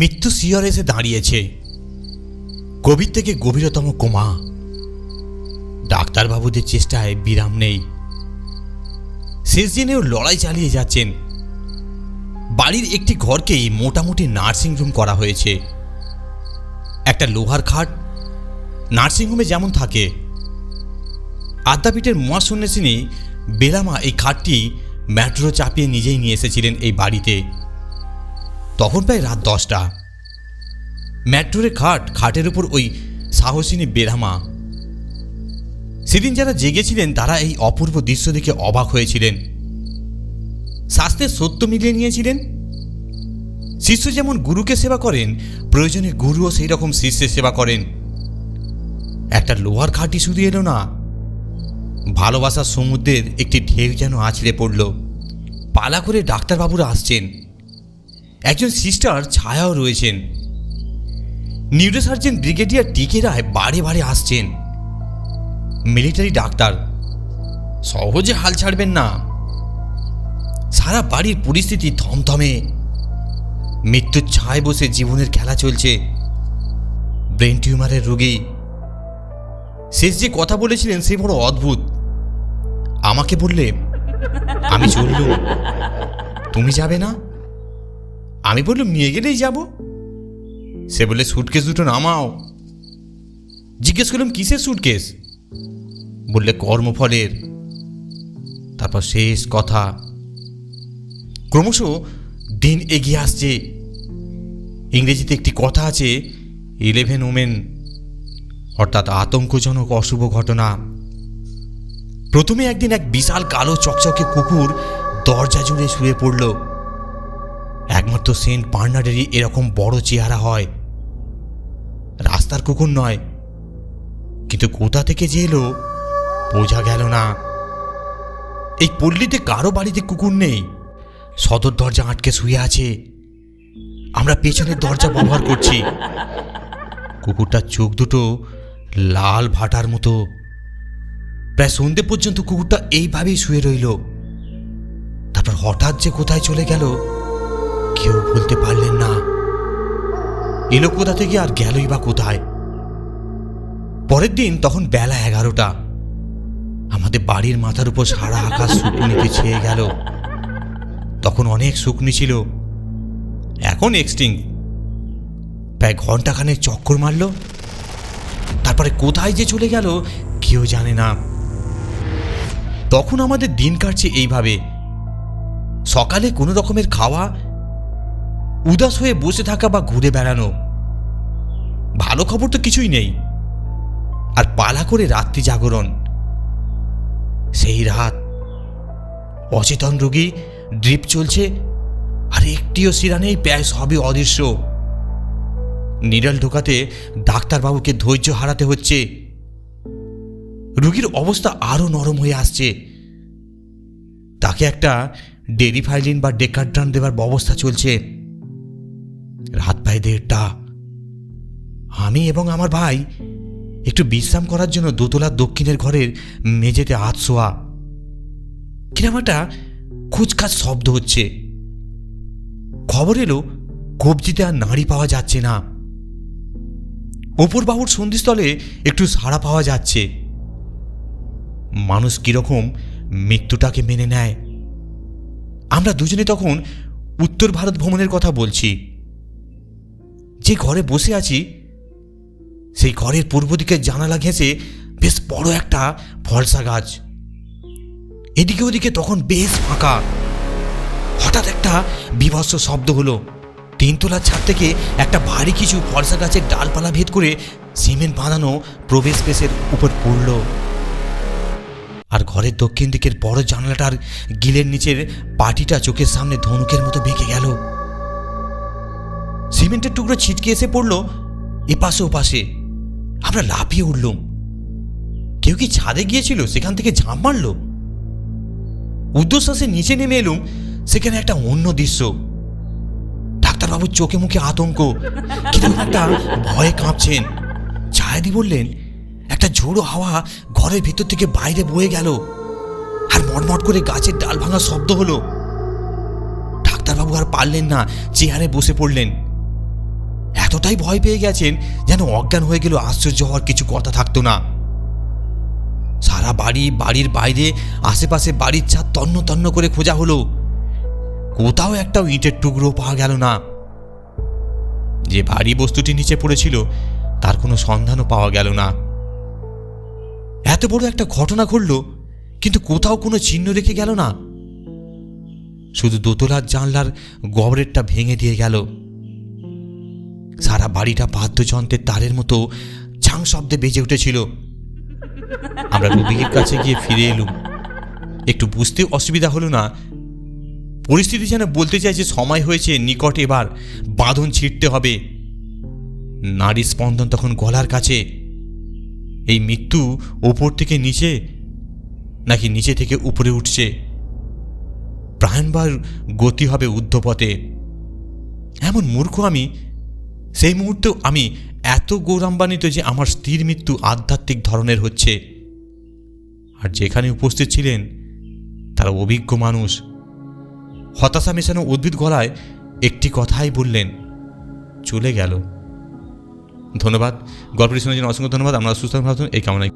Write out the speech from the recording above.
মৃত্যু শিয়র এসে দাঁড়িয়েছে। গভীর থেকে গভীরতম কোমা। ডাক্তারবাবুদের চেষ্টায় বিরাম নেই। শেষ দিনেও লড়াই চালিয়ে যাচ্ছেন। বাড়ির একটি ঘরকেই মোটামুটি নার্সিং রুম করা হয়েছে। একটা লোহার খাট নার্সিংহোমে যেমন থাকে। আদ্যাপীঠের মহাসন্ন্যাসিনী বেলামা এই খাটটি ম্যাট্রো চাপিয়ে নিজেই নিয়ে এসেছিলেন এই বাড়িতে। তখন প্রায় রাত দশটা। ম্যাট্রোরে খাট খাটের উপর ওই সাহসিনী বেরামা সেদিন যারা জেগেছিলেন, তারা এই অপূর্ব দৃশ্য দেখে অবাক হয়েছিলেন। শাস্ত্রের সত্য মিলিয়ে নিয়েছিলেন। শিষ্য যেমন গুরুকে সেবা করেন, প্রয়োজনে গুরুও সেই রকম শিষ্যের সেবা করেন। একটা লোহার খাটি শুধু এলো না, ভালোবাসার সমুদ্রের একটি ঢেউ যেন আছড়ে পড়ল। পালা করে ডাক্তারবাবুরা আসছেন। একজন সিস্টার ছায়াও রয়েছেন। নিউরোসার্জন ব্রিগেডিয়ার টিকে রায় বারে বারে আসছেন। মিলিটারি ডাক্তার, সহজে হাল ছাড়বেন না। সারা বাড়ির পরিস্থিতি থমথমে। মৃত্যুর ছায় বসে জীবনের খেলা চলছে। ব্রেন টিউমারের রোগী। শেষ যে কথা বলেছিলেন সে বড় অদ্ভুত। আমাকে বললে, আমি চললুম তুমি যাবে না? আমি বললাম, নিয়ে গেলেই যাব। সে বলে সুটকেস দুটো নামাও। জিজ্ঞেস করলাম, কিসের সুটকেস বললে, কর্মফলের। তারপর শেষ কথা। ক্রমশ দিন এগিয়ে আসছে। ইংরেজিতে একটি কথা আছে, ইলেভেন ওমেন অর্থাৎ আতঙ্কজনক অশুভ ঘটনা। প্রথমে একদিন এক বিশাল কালো চকচকে কুকুর দরজা জুড়ে শুয়ে পড়ল। একমাত্র সেন্ট পার্নাডেরই এরকম বড় চেহারা হয়। রাস্তার কুকুর নয়, কিন্তু কোথা থেকে যে এলো বোঝা গেল না। এই পল্লীতে কারও বাড়িতে কুকুর নেই। সদর দরজা আটকে শুয়ে আছে। আমরা পেছনের দরজা ব্যবহার করছি। কুকুরটার চোখ দুটো লাল ভাটার মতো। প্রায় সন্ধে পর্যন্ত কুকুরটা এইভাবেই শুয়ে রইল। তারপর হঠাৎ যে কোথায় চলে গেল কেউ বলতে পারলেন না। এলো কোথা থেকে আর গেলই বা কোথায়? পরের দিন তখন বেলা এগারোটা। আমাদের বাড়ির মাথার উপর সারা আকাশ শুকনিতে ছেয়ে গেল। তখন অনেক শুকনি ছিল। এখন এক্সটিং প্রায় ঘন্টাখানেক চক্কর মারল। তারপরে কোথায় যে চলে গেল কেউ জানে না। তখন আমাদের দিন কাটছে এইভাবে। সকালে কোনো রকমের খাওয়া উদাস হয়ে বসে থাকা বা ঘুরে বেড়ানো। ভালো খবর তো কিছুই নেই। আর পালা করে রাত্রি জাগরণ। সেই রাত, অচেতন রোগী ড্রিপ চলছে, আর একটিও শিরা নেই, প্রায় সবই অদৃশ্য। নিডল ঢোকাতে ডাক্তারবাবুকে ধৈর্য হারাতে হচ্ছে। রুগীর অবস্থা আরও নরম হয়ে আসছে। তাকে একটা ডেরিফাইলিন বা ডেকাড্রান দেবার ব্যবস্থা চলছে। রাত প্রায় দেড়টা। আমি এবং আমার ভাই একটু বিশ্রাম করার জন্য দোতলার দক্ষিণের ঘরের মেঝেতে হাত শোয়া। কিরম একটা খুচখাচ শব্দ হচ্ছে। খবর এলো, কবজিতে আর নাড়ি পাওয়া যাচ্ছে না। ওপর বাবুর সন্ধিস্থলে একটু সাড়া পাওয়া যাচ্ছে। মানুষ কীরকম মৃত্যুটাকে মেনে নেয়। আমরা দুজনে তখন উত্তর ভারত ভ্রমণের কথা বলছি। যে ঘরে বসে আছি, সেই ঘরের পূর্ব দিকে জানালা ঘেঁষে বেশ বড় একটা ফলসা গাছ। এদিকে ওদিকে তখন বেশ ফাঁকা। হঠাৎ একটা বিভৎস শব্দ হলো। তিনতলার ছাদ থেকে একটা ভারী কিছু ফলসা গাছের ডালপালা ভেদ করে সিমেন্ট বাঁধানো প্রবেশ পেসের উপর পড়ল। আর ঘরের দক্ষিণ দিকের বড় জানলাটার গিলের নিচের পাটিটা চোখের সামনে ধনুকের মতো বেঁকে গেল। সিমেন্টের টুকরো ছিটকে এসে পড়ল এপাশে ওপাশে। আমরা লাফিয়ে উঠলুম। কেউ কি ছাদে গিয়েছিল? সেখান থেকে ঝাঁপ মারল। উদ্ধশ্বাসে নিচে নেমে এলুম, সেখানে একটা অন্য দৃশ্য। ডাক্তারবাবুর চোখে মুখে আতঙ্ক। কীরকম একটা ভয়ে কাঁপছেন। ছায়াদি বললেন, একটা ঝোড়ো হাওয়া ঘরের ভিতর থেকে বাইরে বয়ে গেল। আর মটমট করে গাছের ডাল ভাঙার শব্দ হলো। ডাক্তারবাবু আর পারলেন না, চেয়ারে বসে পড়লেন। এতটাই ভয় পেয়ে গেছেন যেন অজ্ঞান হয়ে গেল আশ্চর্য হওয়ার কিছু কথা থাকতো না। সারা বাড়ি, বাড়ির বাইরে, আশেপাশে বাড়ির ছাদ তন্ন তন্ন করে খোঁজা হলো। কোথাও একটাও ইটের টুকরো পাওয়া গেল না। যে ভারী বস্তুটি নিচে পড়েছিল, তার কোনো সন্ধানও পাওয়া গেল না। এত বড় একটা ঘটনা ঘটল, কিন্তু কোথাও কোনো চিহ্ন রেখে গেল না। শুধু দোতলার জানলার গবরেরটা ভেঙে দিয়ে গেল। সারা বাড়িটা বাদ্যযন্ত্রের তারের মতো ঝাং শব্দে বেজে উঠেছিল। আমরা রবিকের কাছে গিয়ে ফিরে এলুম। একটু বুঝতে অসুবিধা হলো না। পরিস্থিতি যেন বলতে চাইছে সময় হয়েছে, নিকট এবার বাঁধন ছিঁড়তে হবে। নারী স্পন্দন তখন গলার কাছে। এই মৃত্যু ওপর থেকে নিচে নাকি নিচে থেকে উপরে উঠছে? প্রাণবার গতি হবে ঊর্ধ্বপথে। এমন মূর্খ আমি সেই মুহূর্তেও আমি এত গৌরাম্বান্বিত যে আমার স্ত্রীর মৃত্যু আধ্যাত্মিক ধরনের হচ্ছে। আর যেখানে উপস্থিত ছিলেন, তারা অভিজ্ঞ মানুষ। হতাশা মেশানো উদ্ভিদ গলায় একটি কথাই বললেন, চলে গেল। ধন্যবাদ। গল্পটি শোনার জন্য অসংখ্য ধন্যবাদ। আমরা সুস্থ ভাবছেন এই কামনায়